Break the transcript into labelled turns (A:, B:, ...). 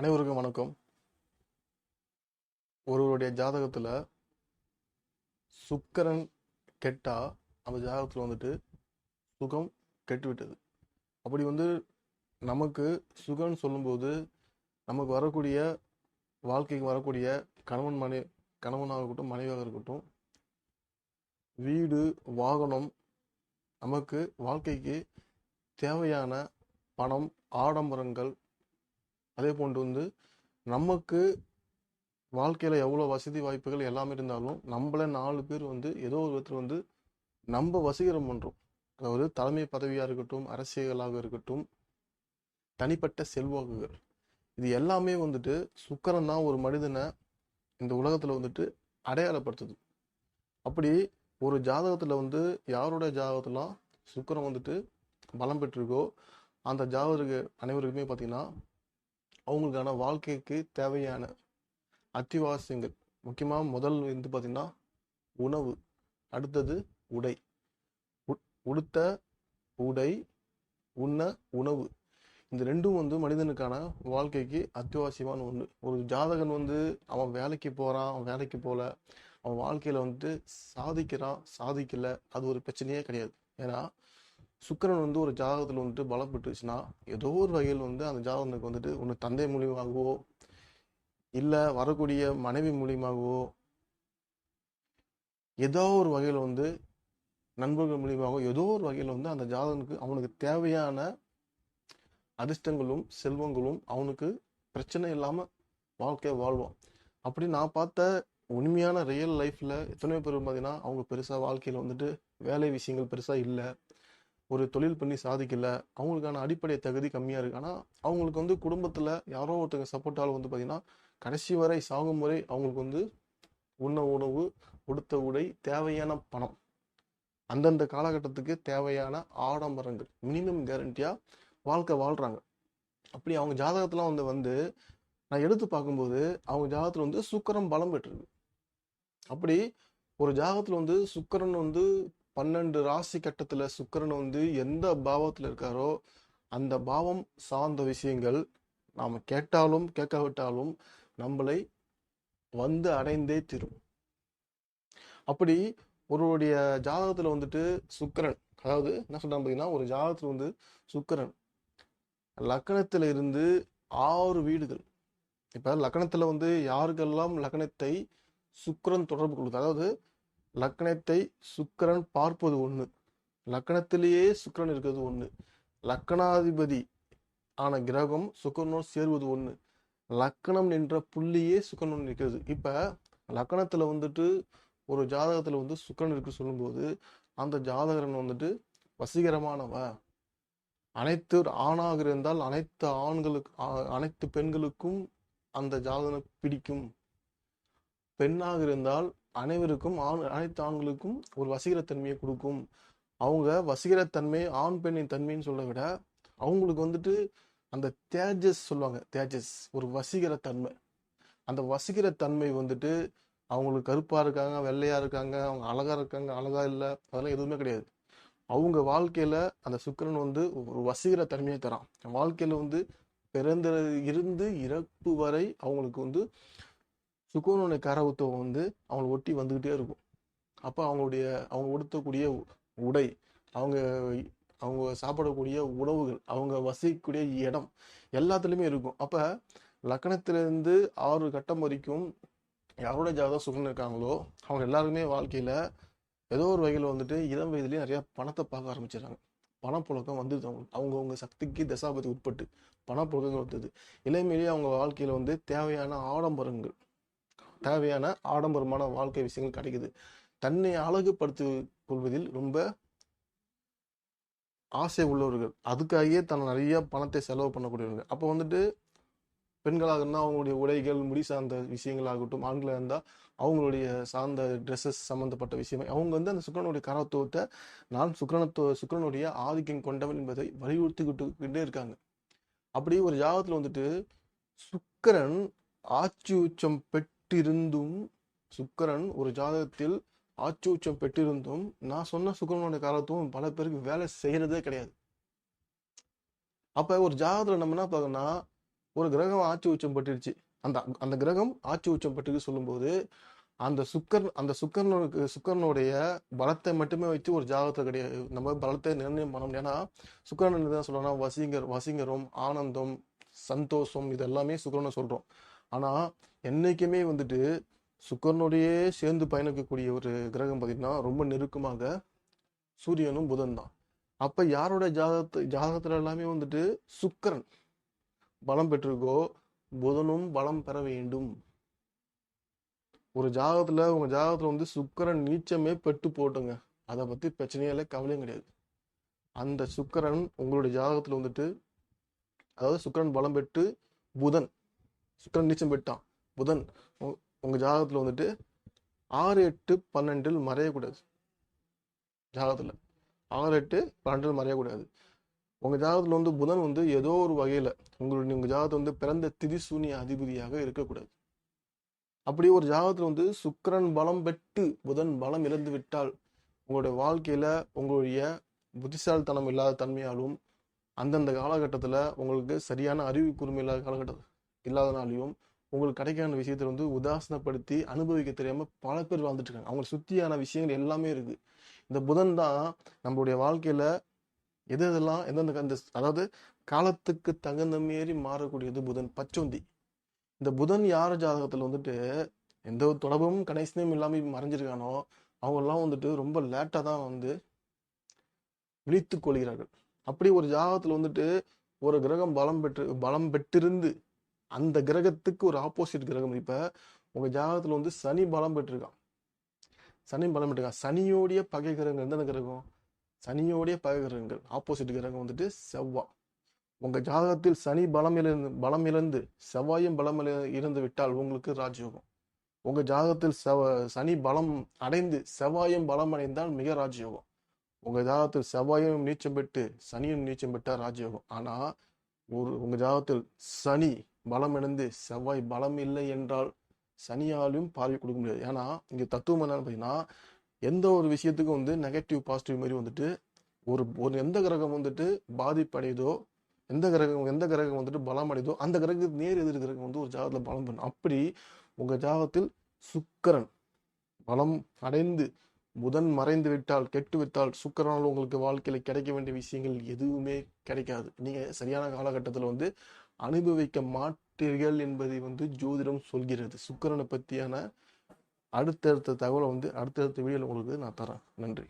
A: அனைவருக்கும் வணக்கம். ஒருவருடைய ஜாதகத்தில் சுக்கரன் கெட்டா அந்த ஜாதகத்தில் வந்துட்டு சுகம் கெட்டு விட்டது அப்படி வந்து நமக்கு சுகம்னு சொல்லும்போது நமக்கு வரக்கூடிய வாழ்க்கைக்கு வரக்கூடிய கணவன் மனை கணவனாக இருக்கட்டும் மனைவியாக இருக்கட்டும் வீடு வாகனம் நமக்கு வாழ்க்கைக்கு தேவையான பணம் ஆடம்பரங்கள் அதே போன்று வந்து நமக்கு வாழ்க்கையில் எவ்வளோ வசதி வாய்ப்புகள் எல்லாமே இருந்தாலும் நம்மள நாலு பேர் வந்து ஏதோ ஒரு விதத்தில் வந்து நம்ம வசீகரம் பண்ணுறோம் அதாவது தலைமை பதவியாக இருக்கட்டும் அரசியலாக இருக்கட்டும் தனிப்பட்ட செல்வாக்குகள். இது எல்லாமே வந்துட்டு சுக்கரம் தான் ஒரு மனிதனை இந்த உலகத்தில் வந்துட்டு அடையாளப்படுத்துது. அப்படி ஒரு ஜாதகத்தில் வந்து யாரோட ஜாதகத்துலாம் சுக்கரம் வந்துட்டு பலம் பெற்றிருக்கோ அந்த ஜாதகருக்கு அனைவருக்குமே பார்த்தீங்கன்னா அவங்களுக்கான வாழ்க்கைக்கு தேவையான அத்தியாவசியங்கள் முக்கியமாக முதல் வந்து பார்த்திங்கன்னா உணவு. அடுத்தது உடை. உடுத்த உடை உண்ண உணவு. இந்த ரெண்டும் வந்து மனிதனுக்கான வாழ்க்கைக்கு அத்தியாவசியமான ஒன்று ஒரு ஜாதகன் வந்து அவன் வேலைக்கு போகிறான் அவன் வேலைக்கு போகல அவன் வாழ்க்கையில் வந்துட்டு சாதிக்கிறான் சாதிக்கல. அது ஒரு பிரச்சனையே கிடையாது. ஏன்னா சுக்கிரன் வந்து ஒரு ஜாதகத்தில் வந்துட்டு பலப்பட்டுச்சுன்னா ஏதோ ஒரு வகையில் வந்து அந்த ஜாதகனுக்கு வந்துட்டு ஒன்று தந்தை மூலியமாகவோ இல்லை வரக்கூடிய மனைவி மூலியமாகவோ ஏதோ ஒரு வகையில் வந்து நண்பர்கள் மூலியமாகவோ ஏதோ ஒரு வகையில் வந்து அந்த ஜாதகனுக்கு அவனுக்கு தேவையான அதிர்ஷ்டங்களும் செல்வங்களும் அவனுக்கு பிரச்சனை இல்லாமல் வாழ்க்கையை வாழ்வான். அப்படி நான் பார்த்த உண்மையான ரியல் லைஃப்பில் எத்தனையோ பேர் பார்த்தீங்கன்னா அவங்க பெருசாக வாழ்க்கையில் வந்துட்டு வேலை விஷயங்கள் பெருசாக இல்லை. ஒரு தொழில் பண்ணி சாதிக்கல. அவங்களுக்கான அடிப்படை தகுதி கம்மியாக இருக்கு. ஆனால் அவங்களுக்கு வந்து குடும்பத்தில் யாரோ ஒருத்தங்க சப்போர்ட்டால் வந்து பார்த்தீங்கன்னா கடைசி வரை சாகும் வரை அவங்களுக்கு வந்து உண்ண உணவு உடுத்த உடை தேவையான பணம். அந்தந்த காலகட்டத்துக்கு தேவையான ஆடம்பரங்கள் மினிமம் கேரண்டியாக வாழ்க்கை வாழ்கிறாங்க அப்படி அவங்க ஜாதகத்தெலாம் வந்து வந்து நான் எடுத்து பார்க்கும்போது அவங்க ஜாதகத்தில் வந்து சுக்கரம் பலம் பெற்றிருக்கு. அப்படி ஒரு ஜாதகத்தில் வந்து சுக்கரன் வந்து பன்னெண்டு ராசி கட்டத்துல சுக்கரன் வந்து எந்த பாவத்துல இருக்காரோ அந்த பாவம் சார்ந்த விஷயங்கள் நாம கேட்டாலும் கேட்காவிட்டாலும் நம்மளை வந்து அடைந்தே தீரும். அப்படி ஒருவருடைய ஜாதகத்துல வந்துட்டு சுக்கரன் அதாவது என்ன சொல்றாங்க பார்த்தீங்கன்னா ஒரு ஜாதகத்துல வந்து சுக்கரன் லக்கணத்தில் இருந்து ஆறு வீடுகள். இப்ப லக்கணத்தில் வந்து யாருக்கெல்லாம் லக்கணத்தை சுக்கிரன் தொடர்பு கொள்ளுது? அதாவது லக்கணத்தை சுக்கிரன் பார்ப்பது ஒண்ணு. லக்கணத்திலேயே சுக்கிரன் இருக்கிறது ஒண்ணு. லக்கணாதிபதி ஆன கிரகம் சுக்கரனோடு சேர்வது ஒண்ணு. லக்கணம் என்ற புள்ளியே சுக்கிரனோடு இருக்கிறது இப்ப லக்கணத்தில் வந்துட்டு ஒரு ஜாதகத்துல வந்து சுக்கிரன் இருக்கு சொல்லும்போது அந்த ஜாதகரன் வந்துட்டு வசீகரமானவ. அனைத்து ஆணாக இருந்தால் அனைத்து ஆண்களுக்கு அனைத்து பெண்களுக்கும் அந்த ஜாதகம் பிடிக்கும். பெண்ணாக இருந்தால் அனைவருக்கும் ஆண் அனைத்து ஆண்களுக்கும் ஒரு வசீகரத்தன்மையை கொடுக்கும். அவங்க வசீகரத்தன்மை ஆண் பெண்ணின் தன்மைன்னு சொல்ல விட அவங்களுக்கு வந்துட்டு அந்த தேஜஸ் சொல்லுவாங்க தேஜஸ் ஒரு வசீகரத்தன்மை. அந்த வசீகரத்தன்மை வந்துட்டு அவங்களுக்கு கருப்பாக இருக்காங்க வெள்ளையாக இருக்காங்க அவங்க அழகாக இருக்காங்க அழகாக இல்லை அதெல்லாம் எதுவுமே கிடையாது. அவங்க வாழ்க்கையில் அந்த சுக்கிரன் வந்து ஒரு வசீகர தன்மையை தரான். வாழ்க்கையில் வந்து பிறந்த இருந்து இறப்பு வரை அவங்களுக்கு வந்து சுக்கிரனுடைய கரவுத்துவம் வந்து அவங்களை ஒட்டி வந்துக்கிட்டே இருக்கும். அப்போ அவங்களுடைய அவங்க உடுத்தக்கூடிய உடை அவங்க அவங்க சாப்பிடக்கூடிய உணவுகள் அவங்க வசிக்கக்கூடிய இடம் எல்லாத்துலேயுமே இருக்கும். அப்போ லக்கணத்திலேருந்து ஆறு கட்டம் வரைக்கும் யாரோட ஜாதகம் சுகன் இருக்காங்களோ அவங்க எல்லாருமே வாழ்க்கையில் ஏதோ ஒரு வகையில் வந்துட்டு இளம் வயதுலேயே நிறையா பணத்தை பார்க்க ஆரம்பிச்சிடுறாங்க. பணப்புழக்கம் வந்துடுது அவங்களுக்கு. அவங்கவுங்க சக்திக்கு தசாபதி உட்பட்டு பணப்புழக்கங்கள் வந்தது. இளமையிலேயே அவங்க வாழ்க்கையில் வந்து தேவையான ஆடம்பரங்கள் தேவையான ஆடம்பரமான வாழ்க்கை விஷயங்கள் கிடைக்குது. தன்னை அழகுபடுத்தி கொள்வதில் ரொம்ப ஆசை உள்ளவர்கள். அதுக்காகவே தன் நிறைய பணத்தை செலவு பண்ணக்கூடியவர்கள். அப்போ வந்துட்டு பெண்களாக இருந்தால் அவங்களுடைய உடைகள் முடி சார்ந்த விஷயங்கள் ஆகட்டும் ஆண்களாக இருந்தால் அவங்களுடைய சார்ந்த ட்ரெஸ்ஸஸ் சம்மந்தப்பட்ட விஷயம் அவங்க வந்து அந்த சுக்கிரனுடைய கரத்துவத்தை நான் சுக்கரனத்துவ சுக்கரனுடைய ஆதிக்கம் கொண்டவன் என்பதை வலியுறுத்திக்கிட்டுக்கிட்டே இருக்காங்க. அப்படி ஒரு ஜாகத்தில் வந்துட்டு சுக்கரன் ஆட்சி உச்சம் பெற்றிருந்தும் சுக்கரன் ஒரு ஜாதகத்தில் ஆட்சி உச்சம் பெற்றிருந்தும் நான் சொன்ன சுக்கிரனுடைய காலத்தும் பல பேருக்கு வேலை செய்யறதே கிடையாது. அப்ப ஒரு ஜாதகத்துல நம்ம என்ன பார்க்கணும்னா ஒரு கிரகம் ஆட்சி உச்சம் பெற்றுருச்சு அந்த அந்த கிரகம் ஆட்சி உச்சம் பெற்று சொல்லும்போது அந்த சுக்கர் அந்த சுக்கரனுக்கு சுக்கரனுடைய பலத்தை மட்டுமே வச்சு ஒரு ஜாதகத்தை கிடையாது நம்ம பலத்தை நிர்ணயம் பண்ண முடியும். ஏன்னா சுக்கரன் என்ன சொல்லணும்னா வசீகர் வசீகரம் ஆனந்தம் சந்தோஷம் இது எல்லாமே சுக்கரனை சொல்றோம். ஆனால் என்றைக்குமே வந்துட்டு சுக்கரனோடையே சேர்ந்து பயணிக்கக்கூடிய ஒரு கிரகம் பார்த்தீங்கன்னா ரொம்ப நெருக்கமாக சூரியனும் புதன் தான். அப்போ யாரோட ஜாதகத்து ஜாதகத்தில் எல்லாமே வந்துட்டு சுக்கரன். பலம் பெற்றிருக்கோ புதனும் பலம் பெற வேண்டும். ஒரு ஜாதகத்தில் உங்கள் ஜாதகத்தில் வந்து சுக்கரன் நீச்சமே பெட்டு போட்டுங்க. அதை பற்றி பிரச்சனையே இல்லை கவலையும் கிடையாது. அந்த சுக்கரன் உங்களுடைய ஜாதகத்தில் வந்துட்டு அதாவது சுக்கரன் பலம் பெற்று புதன். சுக்கரன் நீச்சம் பெட்டான் புதன் உங்கள் உங்க ஜாதகத்துல வந்துட்டு ஆறு எட்டு பன்னெண்டில் மறையக்கூடாது. ஜாதகத்துல. ஆறு எட்டு பன்னெண்டில் மறையக்கூடாது. உங்க ஜாதகத்துல வந்து புதன் வந்து ஏதோ ஒரு வகையில உங்களுடைய உங்க ஜாதகத்தை வந்து பிறந்த திதிசூனிய அதிபதியாக இருக்கக்கூடாது. அப்படி ஒரு ஜாதகத்துல வந்து சுக்கரன் பலம் பெற்று புதன் பலம் இழந்து விட்டால் உங்களுடைய வாழ்க்கையில உங்களுடைய புத்திசாலித்தனம் இல்லாத தன்மையாலும் அந்தந்த காலகட்டத்தில் உங்களுக்கு சரியான அறிவு கூர்மை இல்லாத காலகட்டத்தில் இல்லாதனாலையும் உங்களுக்கு கிடைக்கான விஷயத்தை வந்து உதாசனப்படுத்தி அனுபவிக்க தெரியாமல் பல பேர் வாழ்ந்துட்டு இருக்காங்க அவங்களை சுத்தியான விஷயங்கள் எல்லாமே இருக்கு. இந்த புதன் தான் நம்மளுடைய வாழ்க்கையில எது எதெல்லாம் எந்தெந்த அந்த அதாவது காலத்துக்கு தகுந்த மாரி மாறக்கூடியது புதன். பச்சோந்தி. இந்த புதன் யார் ஜாதகத்தில் வந்துட்டு எந்த ஒரு தொடர்பும் கனெக்ஷனும் இல்லாமல் மறைஞ்சிருக்கானோ அவங்கெல்லாம் வந்துட்டு ரொம்ப லேட்டாக தான் வந்து விழித்து கொள்கிறார்கள். அப்படி ஒரு ஜாதகத்தில் வந்துட்டு ஒரு கிரகம் பலம் பெற்று பலம் பெற்றிருந்து அந்த கிரகத்துக்கு ஒரு ஆப்போசிட் கிரகம். இப்போ உங்கள் ஜாதகத்தில் வந்து சனி பலம் பெற்றிருக்கான். சனி பலம் பெற்றிருக்கான். சனியோடைய பகை கிரகங்கள் எந்தெந்த கிரகம்? சனியோடைய பகை கிரகங்கள். ஆப்போசிட் கிரகம் வந்துட்டு செவ்வாய் உங்கள் ஜாதகத்தில் சனி பலம் இழந்து பலம் இழந்து செவ்வாயும் பலம் இழ- இழந்து விட்டால் உங்களுக்கு ராஜயோகம். உங்கள் ஜாதகத்தில் செவ சனி பலம் அடைந்து செவ்வாயும் பலம் அடைந்தால் மிக ராஜயோகம். உங்கள் ஜாதகத்தில் செவ்வாயும் நீச்சம் பெற்று சனியும் நீச்சம் பெற்றால் ராஜயோகம். ஆனால் ஒரு உங்கள் ஜாதகத்தில் சனி பலம் இழந்து செவ்வாய் பலம் இல்லை என்றால் சனியாலும் பார்வை கொடுக்க முடியாது. ஏன்னா இங்க தத்துவம் என்னன்னு பார்த்தீங்கன்னா எந்த ஒரு விஷயத்துக்கும் வந்து நெகட்டிவ் பாசிட்டிவ் மாதிரி வந்துட்டு ஒரு ஒரு எந்த கிரகம் வந்துட்டு பாதிப்படையுதோ எந்த கிரகம் எந்த கிரகம் வந்துட்டு பலம் அடையுதோ அந்த கிரகத்துக்கு நேர் எதிர் கிரகம் வந்து ஒரு ஜாதகத்துல பலம் பண்ணும் அப்படி உங்க ஜாதகத்தில் சுக்கரன் பலம் அடைந்து புதன் மறைந்து விட்டால் கெட்டு விட்டால் சுக்கரனால் உங்களுக்கு வாழ்க்கையில கிடைக்க வேண்டிய விஷயங்கள் எதுவுமே கிடைக்காது. நீங்க சரியான காலகட்டத்தில் வந்து அனுபவிக்க மாட்டீர்கள் என்பதை வந்து ஜோதிடம் சொல்கிறது. சுக்கரனை பற்றியான அடுத்தடுத்த தகவலை வந்து அடுத்தடுத்த வீடியோவில் உங்களுக்கு நான் தரேன். நன்றி.